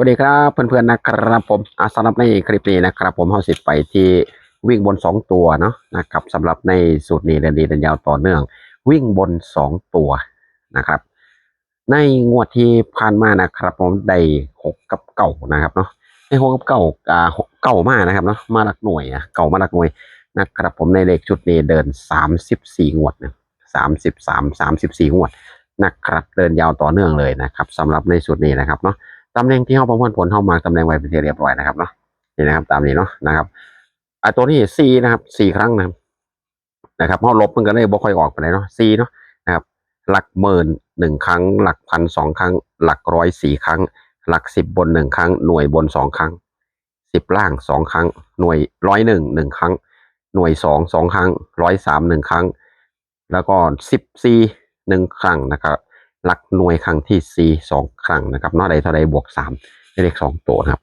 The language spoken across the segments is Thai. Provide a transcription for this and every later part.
วัสดีครับเพื่อนๆนะครับผมอะสำหรับในคลิปนี้นะครับ ผมเอาสิไปที่วิ่งบนสองตัวเนาะนะครับสำหรับในสูตรนี้เดินดีเดินยาวต่อเนื่อง วิ่งบนสองตัวนะครับ ในงวดที่ผ่านมานะครับ ผมได้หกกับเก่านะครับเนาะในหกกับเก่าอ่าเก่ามากนะครับเนาะมาหลักหน่วยอะเก่ามาหลักหน่วยนะครับผมในเลขชุดนี้เดินสามสิบสี่งวดนะสามสิบสามสามสิบสี่งวดนะครับเดินยาวต่อเนื่องเลยนะครับสำหรับในสูตรนี้นะครับเนาะ ตำแหน่งที่เขาประมวลผลเข้ามาตำแหน่งไว้เป็นที่เรียบร้อยนะครับเนาะนี่นะครับ ตามนี้เนาะนะครับอะตัวนี้สี่นะครับสี่ครั้งนะครับนะครับเขาลบมันก็เลยบ่ค่อยออกไปเลยเนาะสี่เนาะนะครับ หลักหมื่นหนึ่งครั้ง หลักพันสองครั้ง หลักร้อยสี่ครั้ง หลักสิบบนหนึ่งครั้ง หน่วยบนสองครั้งสิบล่างสองครั้ง หน่วยร้อยหนึ่งหนึ่งครั้ง หน่วยสองสองครั้งร้อยสามหนึ่งครั้ง แล้วก็สิบสี่หนึ่งครั้งนะครับ หลักหน่วยครั้งที่สี่สองครั้งนะครับเนอกใดเท่าใดบวกสามในเลขสองตัวครับ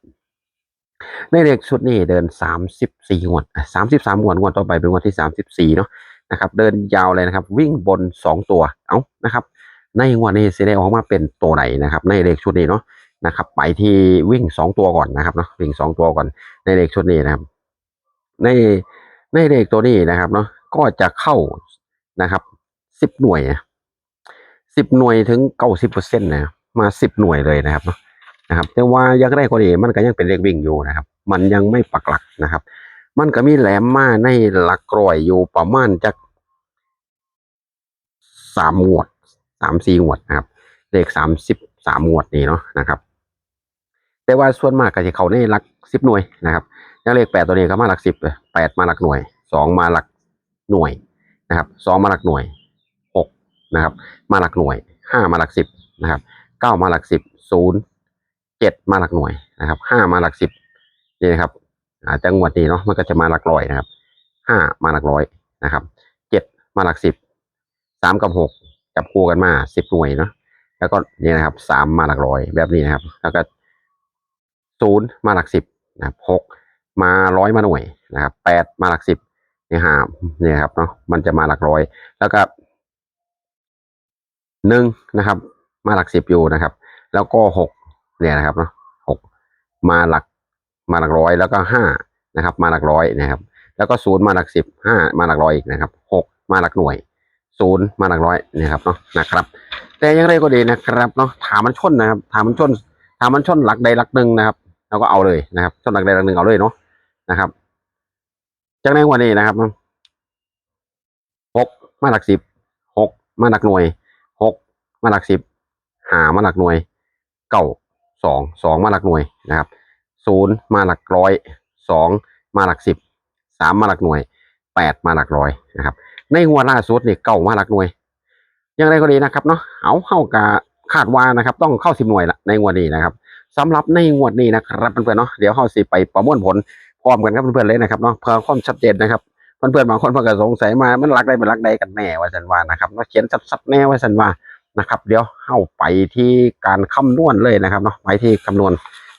ในเลขชุดนี้เดินสามสิบสี่งวดสามสิบสามงวดงวดต่อไปเป็นงวดที่สามสิบสี่เนาะนะครับ เดินยาวเลยนะครับ วิ่งบนสองตัวเอ้านะครับ ในงวดนี้จะได้ออกมาเป็นตัวไหนนะครับ ในเลขชุดนี้เนาะนะครับไปที่วิ่งสองตัวก่อนนะครับเนาะวิ่งสองตัวก่อนในเลขชุดนี้นะครับ ในในเลขตัวนี้นะครับเนาะก็จะเข้านะครับสิบหน่วย สิบหน่วยถึงเก้าสิบเปอร์เซ็นต์นะมาสิบหน่วยเลยนะครับนะครับแต่ว่ายังได้ก็ดีมันก็ยังเป็นเลขวิ่งอยู่นะครับ มันยังไม่ปักหลักนะครับ มันก็มีแหลมมาในหลักร้อยอยู่ประมาณจักสามงวดสามสี่งวดนะครับเลขสามสิบสามงวดนี่เนาะนะครับ แต่ว่าส่วนมากก็จะเขาในหลักสิบหน่วยนะครับอย่างเลขแปดตัวนี้ก็มาหลักสิบเลยแปดมาหลักหน่วยสองมาหลักหน่วยนะครับสองมาหลักหน่วย นะครับ มาหลักหน่วยห้ามาหลักสิบนะครับเก้ามาหลักสิบศูนย์เจ็ดมาหลักหน่วยนะครับห้ามาหลักสิบนี่นะครับอาจังหวัดนี้เนาะมันก็จะมาหลักร้อยนะครับห้ามาหลักร้อยนะครับเจ็ดมาหลักสิบสามกับหกจับคู่กันมาสิบหน่วยเนาะแล้วก็นี่นะครับสามมาหลักร้อยแบบนี้นะครับ แล้วก็ศูนย์มาหลักสิบนะครับหกมาร้อยมาหน่วยนะครับแปดมาหลักสิบนี่ห้านี่ครับเนาะมันจะมาหลักร้อย แล้วก็ หนึ่งนะครับ มาหลักสิบอยู่นะครับ แล้วก็หกเนี่ยนะครับเนาะหกมาหลักมาหลักร้อยแล้วก็ห้านะครับ มาหลักร้อยนะครับ แล้วก็ศูนย์มาหลักสิบห้ามาหลักร้อยอีกนะครับหกมาหลักหน่วยศูนย์มาหลักร้อยนะครับเนาะนะครับ แต่ยังไรก็ดีนะครับเนาะถามมันชนนะครับ ถามมันชน ถามมันชนหลักใดหลักหนึ่งนะครับเราก็เอาเลยนะครับชนหลักใดหลักหนึ่งเอาเลยเนาะนะครับจากในวันนี้นะครับหกมาหลักสิบหกมาหลักหน่วย มาหลักสิบหามาหลักหน่วยเก้าสองสองมาหลักหน่วยนะครับศูนย์มาหลักร้อยสองมาหลักสิบสามมาหลักหน่วยแปดมาหลักร้อยนะครับในงวล่าสุดเนี่ยเก้ามาหลักหน่วยอย่างไรก็ดีนะครับเนาะเอาเข้ากาคาดว่านะครับ ต้องเข้าสิบหน่วยละในงวดนี้นะครับสำหรับในงวดนี้นะครับเพื่อนๆเนาะเดี๋ยวเข้าสิไปประมวลผลพร้อมกันครับเพื่อนๆเลยนะครับเนาะเพื่อความชัดเจนนะครับเพื่อนๆบางคนเพิ่งก็สงสัยมามันรักใดเป็นรักใดกันแน่ว่าสันว่านะครับเนาะเขียนสัดๆแน่ว่าสันว่า นะครับ เดี๋ยวเข้าไปที่การคำนวณเลยนะครับเนาะไปที่คำนวณ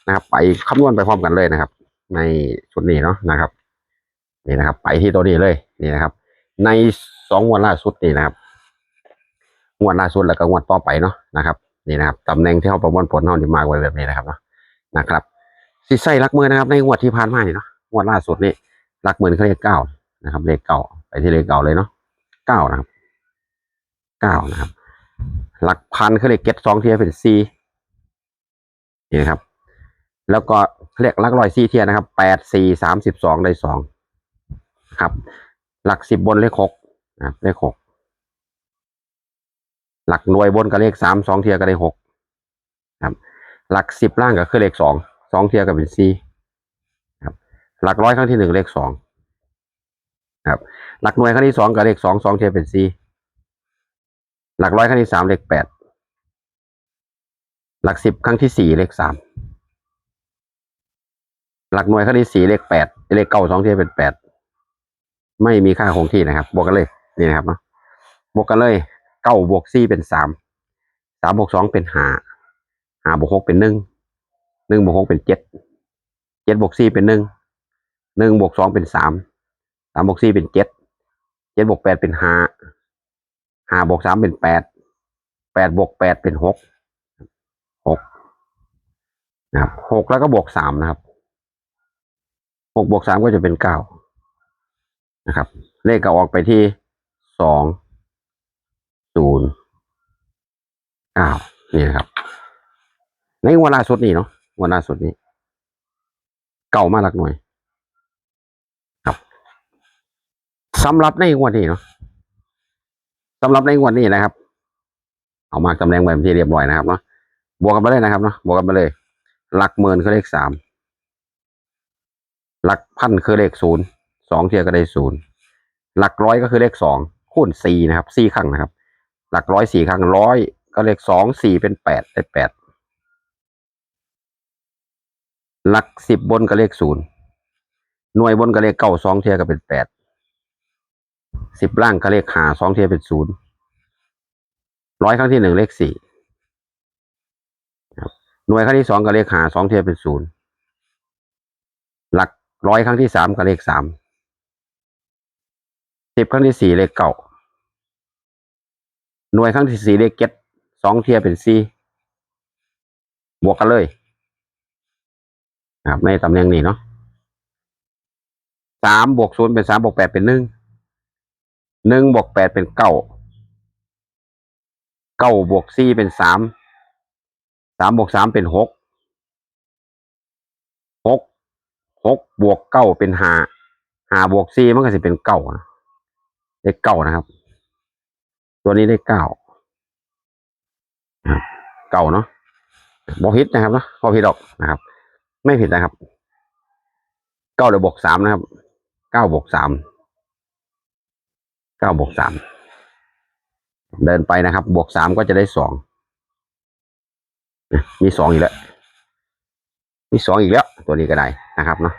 นะครับ ไปคำนวณไปพร้อมกันเลยนะครับ ในชุดนี้เนาะนะครับนี่นะครับ ไปที่ตัวนี้เลยนี่นะครับ ในสองงวดล่าสุดนี่นะครับงวดล่าสุดแล้วก็งวดต่อไปเนาะนะครับนี่นะครับตำแหน่งที่เขาประมวลผลเขาที่มาไว้แบบนี้นะครับเนาะนะครับสิใส่รักเมือนะครับ ในงวดที่ผ่านมาเนาะงวดล่าสุดนี่รักเมือเขาเรียกเก้านะครับ เลขเก่าไปที่เลขเก่าเลยเนาะเก้านะครับเก้านะครับ หลักพันเขาเรียกเก็ตสองเทียเป็นซีนี่ครับ แล้วก็เรียกหลักร้อยซีเทียนะครับแปดสี่สามสิบสองได้สองครับ หลักสิบบนเลขหกนะครับเลขหกหลักหน่วยบนก็เลขสามสองเทียก็ได้หกครับ หลักสิบล่างก็คือเลขสองสองเทียก็เป็นซีครับ หลักร้อยครั้งที่หนึ่งเลขสองครับ หลักหน่วยครั้งที่สองกับเลขสองสองเทียเป็นสี่ หลักร้อยครั้งที่สามเลขแปดหลักสิบครั้งที่สี่เลขสามหลักหน่วยครั้งที่สี่เลขแปดเลขเก้าสองเทียบเป็นแปดไม่มีค่าคงที่นะครับ บวกกันเลยนี่นะครับเนาะบวกกันเลยเก้าบวกสี่เป็นสามสามบวกสองเป็นห้าห้าบวกหกเป็นหนึ่งหนึ่งบวกหกเป็นเจ็ดเจ็ดบวกสี่เป็นหนึ่งหนึ่งบวกสองเป็นสามสามบวกสี่เป็นเจ็ดเจ็ดบวกแปดเป็นห้า ห้าบวกสามเป็นแปดแปดบวกแปดเป็นหกหกนะครับหกแล้วก็บวกสามนะครับหกบวกสามก็จะเป็นเก้านะครับ เลขก็ออกไปที่สองศูนย์เก้านี่นะครับ ในวันล่าสุดนี่เนาะวันล่าสุดนี้ เก่ามากหลักหน่วย ครับสำหรับในวันนี้เนาะ สำหรับในงวันนี้นะครับ เอามากำแรงไว้เป็นที่เรียบร้อยนะครับเนาะบวกกันไปเลยนะครับเนาะบวกกันไปเลย หลักหมื่นคือเลขสามหลักพันคือเลขศูนย์สองเทียก็ได้ศูนย์หลักร้อยก็คือเลขสองคูณสี่นะครับสี่ครั้งนะครับ หลักร้อยสี่ครั้งร้อยก็เลขสองสี่เป็นแปดได้แปดหลักสิบบนก็เลขศูนย์หน่วยบนก็เลขเก้าสองเทียก็เป็นแปด สิบล่างก็เลขหาสองเทียเป็นศูนย์ร้อยครั้งที่หนึ่งเลขสี่หน่วยครั้งที่สองก็เลขหาสองเทียบเป็นศูนย์หลักร้อยครั้งที่สามก็เลขสามสิบครั้งที่สี่เลขเก้าหน่วยครั้งที่สี่เลขเจ็ดสองเทียบเป็นสี่บวกกันเลยครับในตำแหน่งนี้เนาะสามบวกศูนย์เป็นสามบวกแปดเป็นหนึ่ง หนึ่งบวกแปดเป็นเก้าเก้าบวกสี่เป็นสามสามบวกสามเป็นหกหกหกบวกเก้าเป็นห้าห้าบวกสี่มันก็สิเป็นเก้านะเลขเก้านะครับ ตัวนี้ได้เก้าเก้าเนาะบอผิดนะครับเนาะบอผิดหรอกนะครับ ไม่ผิดนะครับเก้าเดี๋ยบวกสามนะครับเก้าบวกสาม เก้าบวกสามเดินไปนะครับ บวกสามก็จะได้สองมีสองอีกแล้ว มีสองอีกแล้ว ตัวนี้ก็ได้นะครับเนาะ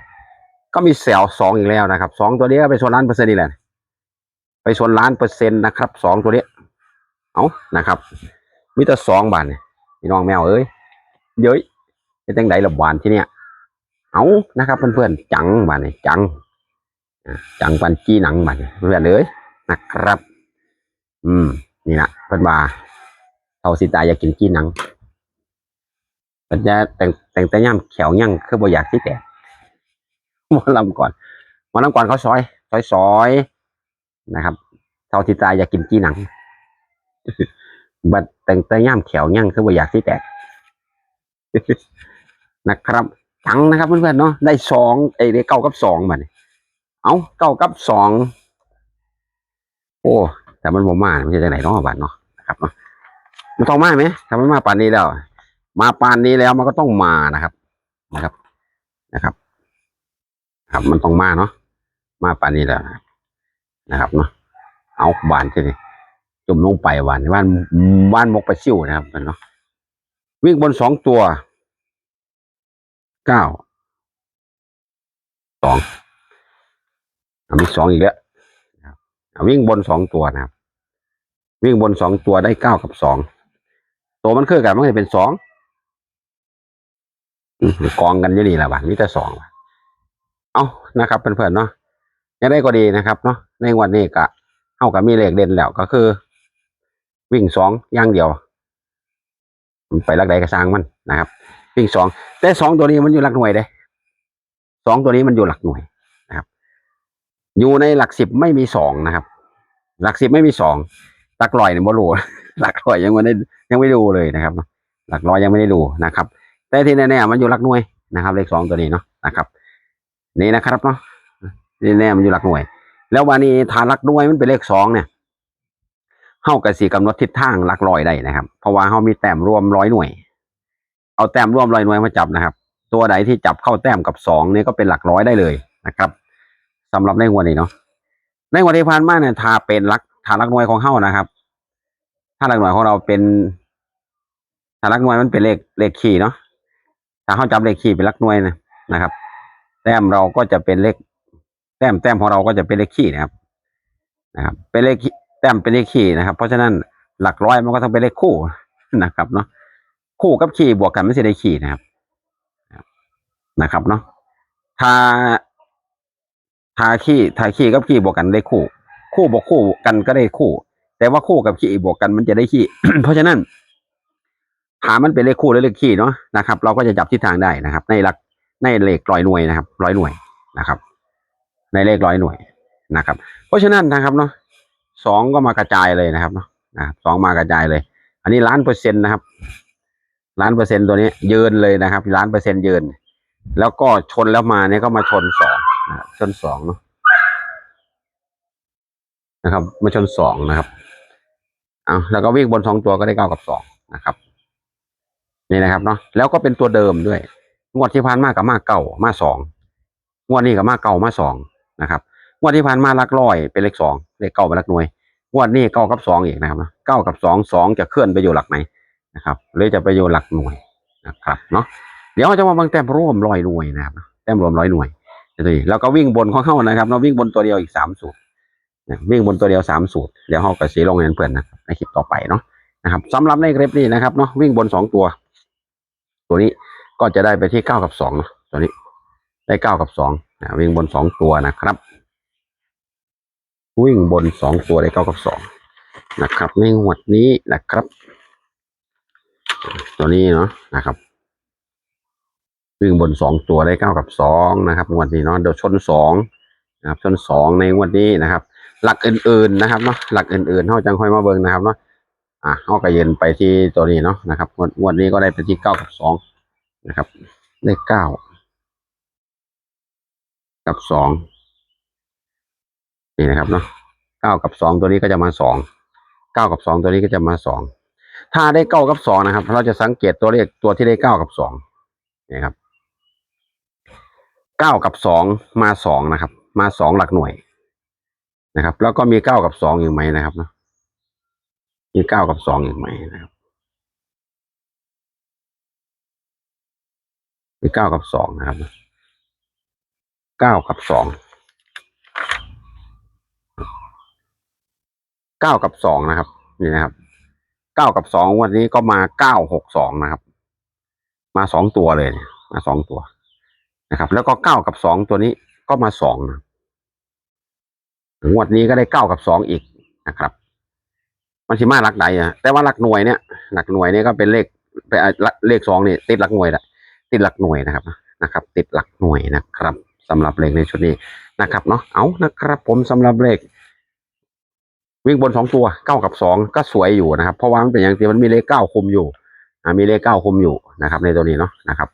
ก็มีแสวสองอีกแล้วนะครับสองตัวนี้ก็ไปชนล้านเปอร์เซ็นต์นี่แหละไปชนล้านเปอร์เซ็นต์นะครับสองตัวนี้เอานะครับมีแต่สองบาทเนี่ยพี่น้องแมวเอ้ยเย้ยเป็นจังไดระบานที่เนี่ยเอานะครับเพื่อนๆจังบาทเนี่ยจังจังปันจี้หนังบาทเพื่อนเอ้ย นะครับ อืม นี่นะเพื่อนบาเอาสิตายอยากกินจี้หนังมันจะแต่งแต่งแต่ย่ำแขวย่างคือบ่อยากที่แต่หมาลำก่อนหมาลำก่อนเขาซอย ซอยซอยนะครับเท่าที่ตายอยากกินจี้หนังบัดแต่งแต่ย่ำแขวย่างคือบ่อยากที่แตกนะครับจังนะครับเพื่อนๆเนาะได้สองไอ้ได้เก้ากับสองมาเนี่ยเอาเก้ากับสอง อ้แต่มันบ่มามันจะจากไหนเนาะบัดเนาะนะครับเนาะมันต้องมาไหมถ้ามันมาป่านนี้แล้ว มาป่านนี้แล้วมันก็ต้องมานะครับ นะครับนะครับ ครับมันต้องมาเนาะมาป่านนี้แล้วนะครับเนาะเอาบานที่นี่จุ่มลงไปบานบ้านบ้านมกปลาซิ่วนะครับเนาะวิ่งบนสองตัวเก้าสองมีสองอีกแล้ว วิ่งบนสองตัวนะครับ วิ่งบนสองตัวได้เก้ากับสองตัวมันคือกันมันจะเป็นสองกองกันอยู่นี่แหละบ้านมีแต่สองเอานะครับเพื่อนๆเนาะยังได้ก็ดีนะครับเนาะในวันนี้ก็เท่ากับมีเลขเด่นแล้วก็คือ วิ่งสองอย่างเดียวไปลักใดก็สร้างมันนะครับ วิ่งสองแต่สองตัวนี้มันอยู่หลักหน่วยเด้สองตัวนี้มันอยู่หลักหน่วยนะครับ อยู่ในหลักสิบไม่มีสองนะครับ หลักสิบไม่มีสองหลักร้อยเนี่ยบ่รู้หลักร้อยยังไม่ได้ยังไม่ดูเลยนะครับ หลักร้อยยังไม่ได้ดูนะครับ แต่ที่แน่ๆมันอยู่หลักหน่วยนะครับ เลขสองตัวนี้เนาะนะครับ นี่นะครับเนาะนี่แน่มันอยู่หลักหน่วย แล้ววันนี้ฐานหลักหน่วยมันเป็นเลขสองเนี่ยเฮากับสี่กำหนดทิศทางหลักร้อยได้นะครับ เพราะว่าเฮามีแต้มรวมร้อยหน่วย เอาแต้มรวมร้อยหน่วยมาจับนะครับ ตัวใดที่จับเข้าแต้มกับสองนี่ก็เป็นหลักร้อยได้เลยนะครับสำหรับในงวันนี้เนาะ ในวันที่ผ่านมาเนี่ยถ้าเป็นลักฐานลักหน่วยของเฮานะครับถ้าลักหน่วยของเราเป็นฐาลักหน่วยมันเป็นเลขเลขคีย์เนาะถ้าเขาจับเลขคีย์เป็นลักหน่วยนะนะครับ แต้มเราก็จะเป็นเลข แต้มแต้มของเราก็จะเป็นเลขคีย์นะครับ นะครับ เป็นเลขแต้มเป็นเลขคีย์นะครับ เพราะฉะนั้นหลักร้อยมันก็ต้องเป็นเลขคู่นะครับเนาะคู่กับคีย์บวกกันไม่ใช่ได้คีย์นะครับนะครับเนาะถ้า ถ้าคีย์ถ้าคีย์กับคีย์บวกกันได้คู่ คู่บวกคู่กันก็ได้คู่ แต่ว่าคู่กับคีย์บวกกันมันจะได้คีย์เพราะฉะนั้นถามมันเป็นเลขคู่หรือเลขคี่เนาะนะครับ เราก็จะจับทิศทางได้นะครับ ในหลักในเลขร้อยหน่วยนะครับร้อยหน่วยนะครับ ในเลขร้อยหน่วยนะครับ เพราะฉะนั้นนะครับเนาะสองก็มากระจายเลยนะครับเนาะสองมากระจายเลย อันนี้ล้านเปอร์เซ็นต์นะครับล้านเปอร์เซ็นต์ตัวนี้ยืนเลยนะครับล้านเปอร์เซ็นต์ยืน แล้วก็ชนแล้วมาเนี่ยก็มาชนสอง ชนสองเนาะนะครับมาชนสองนะครับเอาแล้วก็วิ่งบนสองตัวก็ได้เก้ากับสองนะครับ นี่นะครับเนาะแล้วก็เป็นตัวเดิมด้วยงวดที่ผ่านมากับมาเก่ามาสองงวดนี้กับมาเก่ามาสองนะครับงวดที่ผ่านมาลักร้อยเป็นเลขสองเลขเก้าเป็นลักหน่วยงวดนี้เก้ากับสองอีกนะครับนะเก้ากับสองสองจะเคลื่อนไปอยู่หลักไหนนะครับหรือจะไปอยู่หลักหน่วยนะครับเนาะเดี๋ยวเราจะมาบางแต้มร่วมร้อยหน่วยนะครับแต้มรวมร้อยหน่วย สิแล้วก็วิ่งบนของเข้านะครับเราวิ่งบนตัวเดียวอีกสามสูตรวิ่งบนตัวเดียวสามสูตรเดี๋ยวเรากระสีลงเงินเพื่อนนะในคลิปต่อไปเนาะนะครับสำหรับในคลิปนี้นะครับเนาะวิ่งบนสองตัว ตัวนี้ก็จะได้ไปที่เก้ากับสองนะตัวนี้ ได้เก้ากับสองวิ่งบนสองตัวนะครับ วิ่งบนสองตัวได้เก้ากับสองนะครับ ในงวดนี้นะครับ ตัวนี้เนาะนะครับ วิ่งบนสองตัวได้เก้ากับสองนะครับงวดนี้เนาะเดี๋ยวชนสองนะครับชนสองในงวดนี้นะครับ หลักอื่นๆนะครับเนาะหลักอื่นๆเขาจังค่อยมาเบิ่งนะครับเนาะอะเขาก็เย็นไปที่ตัวนี้เนาะนะครับงวดงวดนี้ก็ได้ไปที่เก้ากับสองนะครับได้เก้ากับสองนี่นะครับเนาะเก้ากับสองตัวนี้ก็จะมาสองเก้ากับสองตัวนี้ก็จะมาสองถ้าได้เก้ากับสองนะครับ เราจะสังเกตตัวเลขตัวที่ได้เก้ากับสองนี่ครับ เก้ากับสองมาสองนะครับ มาสองหลักหน่วยนะครับ แล้วก็มีเก้ากับสองอีกไหมนะครับเนาะมีเก้ากับสองอีกไหมนะครับ มีเก้ากับสองนะครับเก้ากับสองเก้ากับสองนะครับ นี่นะครับเก้ากับสองวันนี้ก็มาเก้าหกสองนะครับ มาสองตัวเลยเนี่ยมาสองตัว นะครับ แล้วก็เก้ากับสองตัวนี้ก็มาสองนะงวดนี้ก็ได้เก้ากับสองอีกนะครับ มันชิมาหลักใดอะแต่ว่าหลักหน่วยเนี่ยหลักหน่วยเนี่ยก็เป็นเลขเป็นเลขสองนี่ติดหลักหน่วยแหละติดหลักหน่วยนะครับนะครับ ติดหลักหน่วยนะครับสำหรับเลขในชุดนี้นะครับเนาะเอานะครับ ผมสำหรับเลขวิ่งบนสองตัวเก้ากับสองก็สวยอยู่นะครับ เพราะว่ามันเป็นอย่างที่มันมีเลขเก้าคุมอยู่มีเลขเก้าคุมอยู่นะครับ ในตัวนี้เนาะนะครับ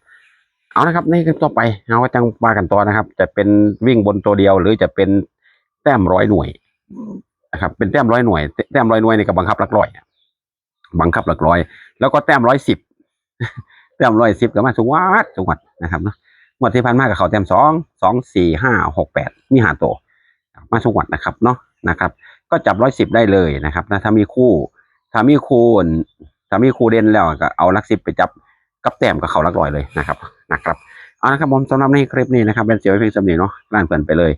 เอานะครับในคลิปต่อไปเอาว่าจังว่ากันต่อนะครับ จะเป็นวิ่งบนตัวเดียว หรือจะเป็นแต้มร้อยหน่วยนะครับ เป็นแต้มร้อยหน่วย แต้มร้อยหน่วยนี่ก็บังคับหลักร้อยบังคับหลักร้อย แล้วก็แต้มร้อยสิบแต้มร้อยสิบก็มาสุวัดสุวัดนะครับเนาะงวดที่ผ่านมากกับเขาแต้มสองสองสี่ห้าหกแปดมีหาตัวมาสุวัดนะครับเนาะนะครับ ก็จับร้อยสิบได้เลยนะครับนะถ้ามีคู่ถ้ามีคู่ถ้ามีคู่เด่นแล้วก็เอาลักสิบไปจับกับแต้มกับเขาลักร้อยเลยนะครับ นะครับเอาละครับผมสำหรับในคลิปนี้นะครับเป็นเสียวเพียงสำนีเนาะร่างเปินไปเลย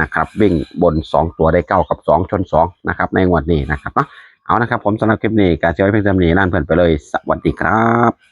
นะครับวิ่งบนสองตัวได้เก้ากับสองชนสองนะครับในงวดนี้นะครับเนาะเอานะครับผมสำหรับคลิปนี้การเสียวเพียงสำนีร่างเปินไปเลย สวัสดีครับ